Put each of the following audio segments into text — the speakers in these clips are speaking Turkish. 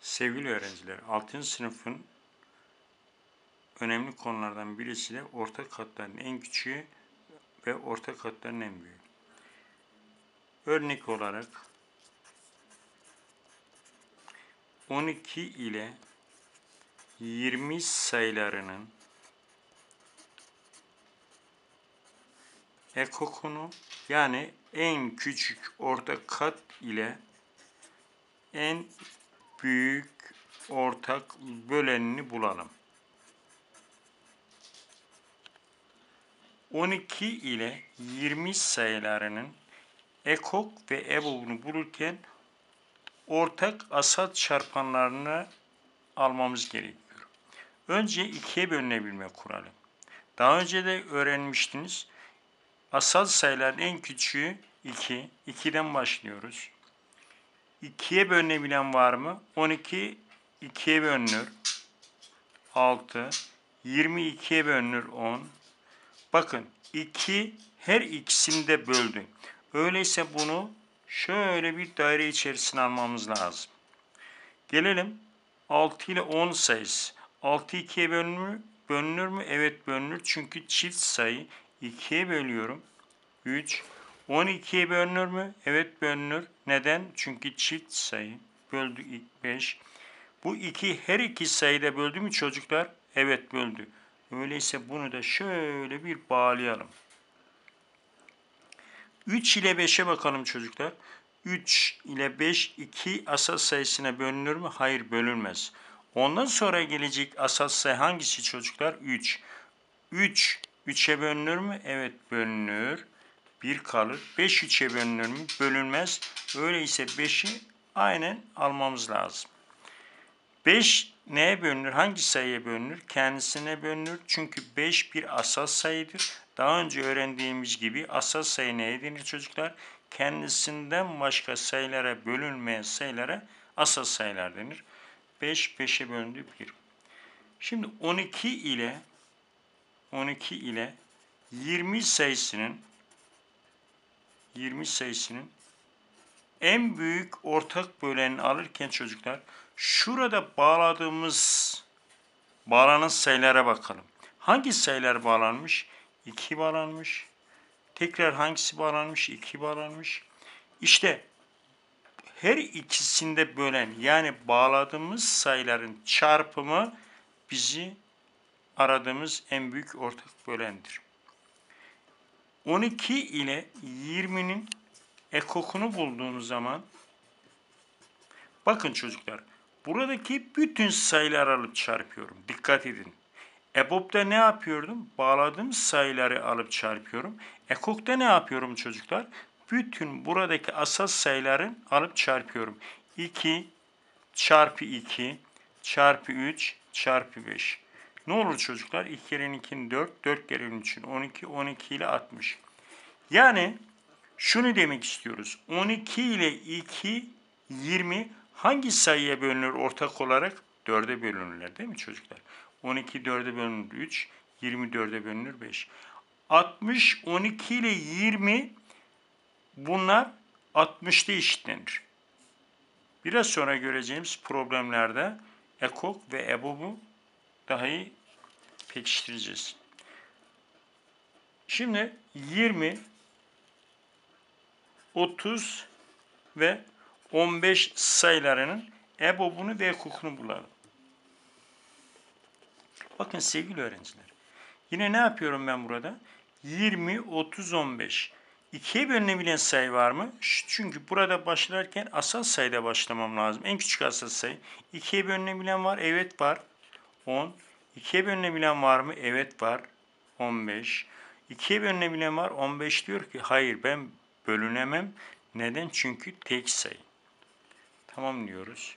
Sevgili öğrenciler, 6. sınıfın önemli konulardan birisi de ortak katların en küçüğü ve ortak katların en büyüğü. Örnek olarak 12 ile 20 sayılarının ekokunu yani en küçük ortak kat ile en büyük ortak bölenini bulalım. 12 ile 20 sayılarının ekok ve ebobunu bulurken ortak asal çarpanlarını almamız gerekiyor. Önce ikiye bölünebilme kuralı. Daha önce de öğrenmiştiniz. Asal sayıların en küçüğü 2. 2'den başlıyoruz. 2'ye bölünebilen var mı? 12 2'ye bölünür. 6. 22'ye bölünür 10. Bakın 2 her ikisini de böldü. Öyleyse bunu şöyle bir daire içerisine almamız lazım. Gelelim 6 ile 10 sayısı. 6 2'ye bölünür? Bölünür mü? Evet bölünür. Çünkü çift sayı 2'ye bölüyorum. 3. 12'ye bölünür mü? Evet bölünür. Neden? Çünkü çift sayı. Böldü 5. Bu iki her iki sayıda böldü mü çocuklar? Evet böldü. Öyleyse bunu da şöyle bir bağlayalım. 3 ile 5'e bakalım çocuklar. 3 ile 5 2 asal sayısına bölünür mü? Hayır bölünmez. Ondan sonra gelecek asal sayı hangisi çocuklar? 3. 3 3'e bölünür mü? Evet bölünür. 1 kalır. 5 3'e bölünür mü? Bölünmez. Öyleyse 5'i aynen almamız lazım. 5 neye bölünür? Hangi sayıya bölünür? Kendisine bölünür. Çünkü 5 bir asal sayıdır. Daha önce öğrendiğimiz gibi asal sayı neye denir çocuklar? Kendisinden başka sayılara bölünmeyen sayılara asal sayılar denir. 5 5'e bölündü 1. Şimdi 12 ile 12 ile 20 sayısının 20 sayısının en büyük ortak bölenini alırken çocuklar şurada bağladığımız bağlanan sayılara bakalım. Hangi sayılar bağlanmış? 2 bağlanmış. Tekrar hangisi bağlanmış? 2 bağlanmış. İşte her ikisinde bölen yani bağladığımız sayıların çarpımı bizi aradığımız en büyük ortak bölendir. 12 ile 20'nin ekokunu bulduğunuz zaman bakın çocuklar buradaki bütün sayıları alıp çarpıyorum. Dikkat edin. EBOB'da ne yapıyordum? Bağladığım sayıları alıp çarpıyorum. EKOK'ta ne yapıyorum çocuklar? Bütün buradaki asal sayıları alıp çarpıyorum. 2 çarpı 2 çarpı 3 çarpı 5. Ne olur çocuklar? 2 kere 2'nin 4, 4 kere 3'ün 12, 12 ile 60. Yani şunu demek istiyoruz. 12 ile 2, 20 hangi sayıya bölünür ortak olarak? 4'e bölünürler değil mi çocuklar? 12 4'e bölünür 3, 20 4'e bölünür 5. 60, 12 ile 20 bunlar 60'da eşitlenir. Biraz sonra göreceğimiz problemlerde ekok ve ebobu daha iyi pekiştireceğiz. Şimdi 20, 30 ve 15 sayılarının ebobunu ve ekokunu bulalım. Bakın sevgili öğrenciler. Yine ne yapıyorum ben burada? 20, 30, 15. İkiye bölünebilen sayı var mı? Çünkü burada başlarken asal sayıda başlamam lazım. En küçük asal sayı. İkiye bölünebilen var. Evet var. 10. İkiye bölünebilen var mı? Evet var. 15. İkiye bölünebilen var. 15 diyor ki hayır ben bölünemem. Neden? Çünkü tek sayı. Tamam diyoruz.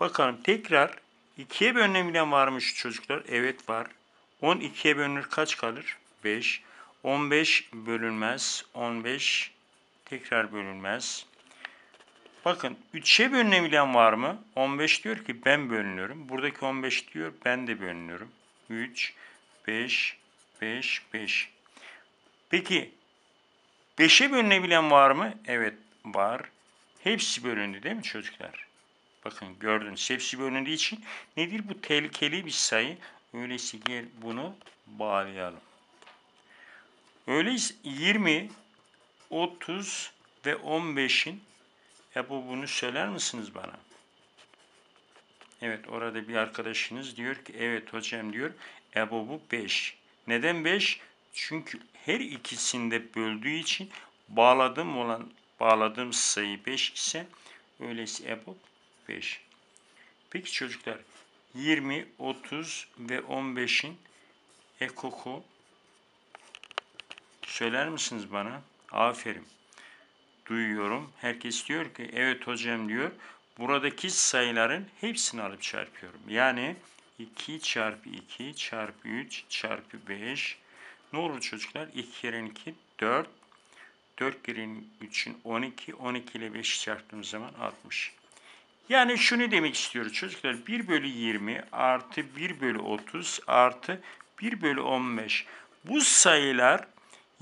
Bakalım tekrar 2'ye bölünebilen varmış çocuklar. Evet var. 10 2'ye bölünür kaç kalır? 5. 15 bölünmez. 15 tekrar bölünmez. Bakın 3'e bölünebilen var mı? 15 diyor ki ben bölünüyorum. Buradaki 15 diyor ben de bölünüyorum. 3, 5, 5, 5. Peki 5'e bölünebilen var mı? Evet var. Hepsi bölündü değil mi çocuklar? Bakın gördünüz. Hepsi bölündüğü için nedir? Bu tehlikeli bir sayı. Öyleyse gel bunu bağlayalım. Öyleyse 20, 30 ve 15'in Ebu bunu söyler misiniz bana? Evet orada bir arkadaşınız diyor ki evet hocam diyor Ebu bu 5. Neden 5? Çünkü her ikisinde böldüğü için bağladığım olan bağladığım sayı 5 ise öyleyse Ebu 5. Peki çocuklar 20, 30 ve 15'in ekoku söyler misiniz bana? Aferin. Duyuyorum. Herkes diyor ki evet hocam diyor. Buradaki sayıların hepsini alıp çarpıyorum. Yani 2 çarpı 2 çarpı 3 çarpı 5 ne olur çocuklar? 2 kere 2 4 4 kere 3'ün 12 12 ile 5 çarptığımız zaman 60. Yani şunu demek istiyoruz çocuklar 1 bölü 20 artı 1 bölü 30 artı 1 bölü 15. Bu sayılar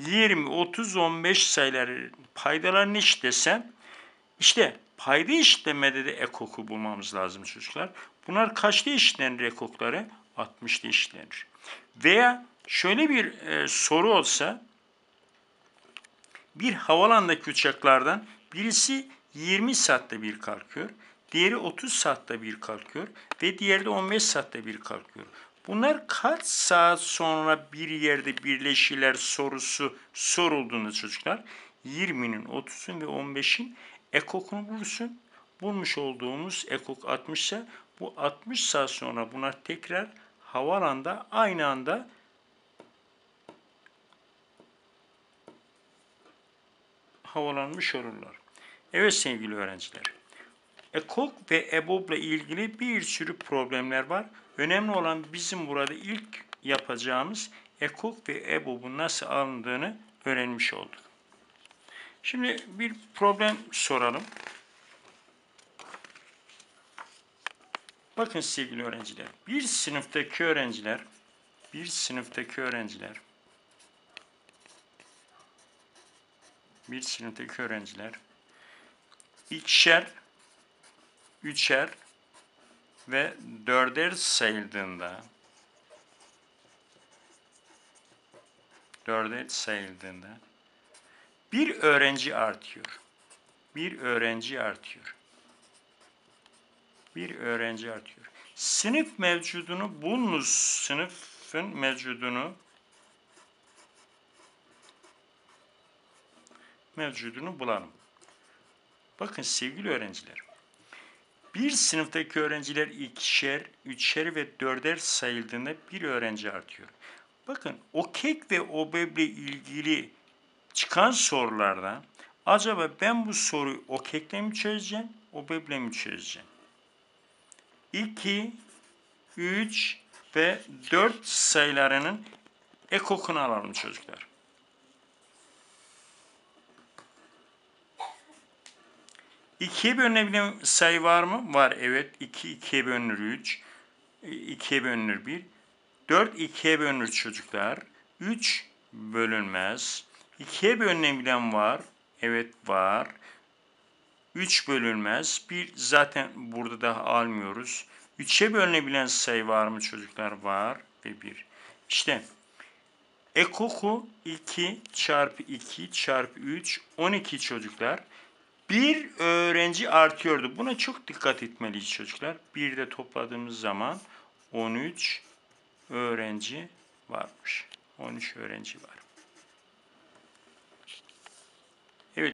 20, 30, 15 sayıları paydalarını işlesem işte payda işlemede de ekoku bulmamız lazım çocuklar. Bunlar kaçta eşitlenir ekokları? 60'da eşitlenir. Veya şöyle bir e, soru olsa bir havalandaki uçaklardan birisi 20 saatte bir kalkıyor. Diğeri 30 saatte bir kalkıyor ve diğeri de 15 saatte bir kalkıyor. Bunlar kaç saat sonra bir yerde birleşirler sorusu sorulduğunda çocuklar 20'nin, 30'un ve 15'in ekokunu bulursun. Bulmuş olduğumuz ekok 60 ise bu 60 saat sonra bunlar tekrar havalanda aynı anda havalanmış olurlar. Evet sevgili öğrenciler. EKOK ve EBOB ile ilgili bir sürü problemler var. Önemli olan bizim burada ilk yapacağımız EKOK ve EBOB'un nasıl alındığını öğrenmiş olduk. Şimdi bir problem soralım. Bakın sevgili öğrenciler, bir sınıftaki öğrenciler, bir sınıftaki öğrenciler, bir sınıftaki öğrenciler ikişer, üçer ve dörder sayıldığında dörder sayıldığında bir öğrenci artıyor. Bir öğrenci artıyor. Bir öğrenci artıyor. Sınıf mevcudunu bulunuz. Sınıfın mevcudunu mevcudunu bulalım. Bakın sevgili öğrenciler. Bir sınıftaki öğrenciler ikişer, üçer ve dörder sayıldığında bir öğrenci artıyor. Bakın o kek ve o beble ilgili çıkan sorularda acaba ben bu soruyu o kekle mi çözeceğim, o beble mi çözeceğim? 2, 3 ve 4 sayılarının ekokunu alalım çocuklar. İkiye bölünebilen sayı var mı? Var evet. 2 ikiye bölünür 3. 2'ye bölünür 1. 4 2'ye bölünür çocuklar. 3 bölünmez. 2'ye bölünebilen var. Evet var. 3 bölünmez. 1 zaten burada da almıyoruz. 3'e bölünebilen sayı var mı çocuklar? Var ve 1. İşte ekoku 2 çarpı 2 çarpı 3 12 çocuklar. Bir öğrenci artıyordu. Buna çok dikkat etmeliyiz çocuklar. Bir de topladığımız zaman 13 öğrenci varmış. 13 öğrenci var.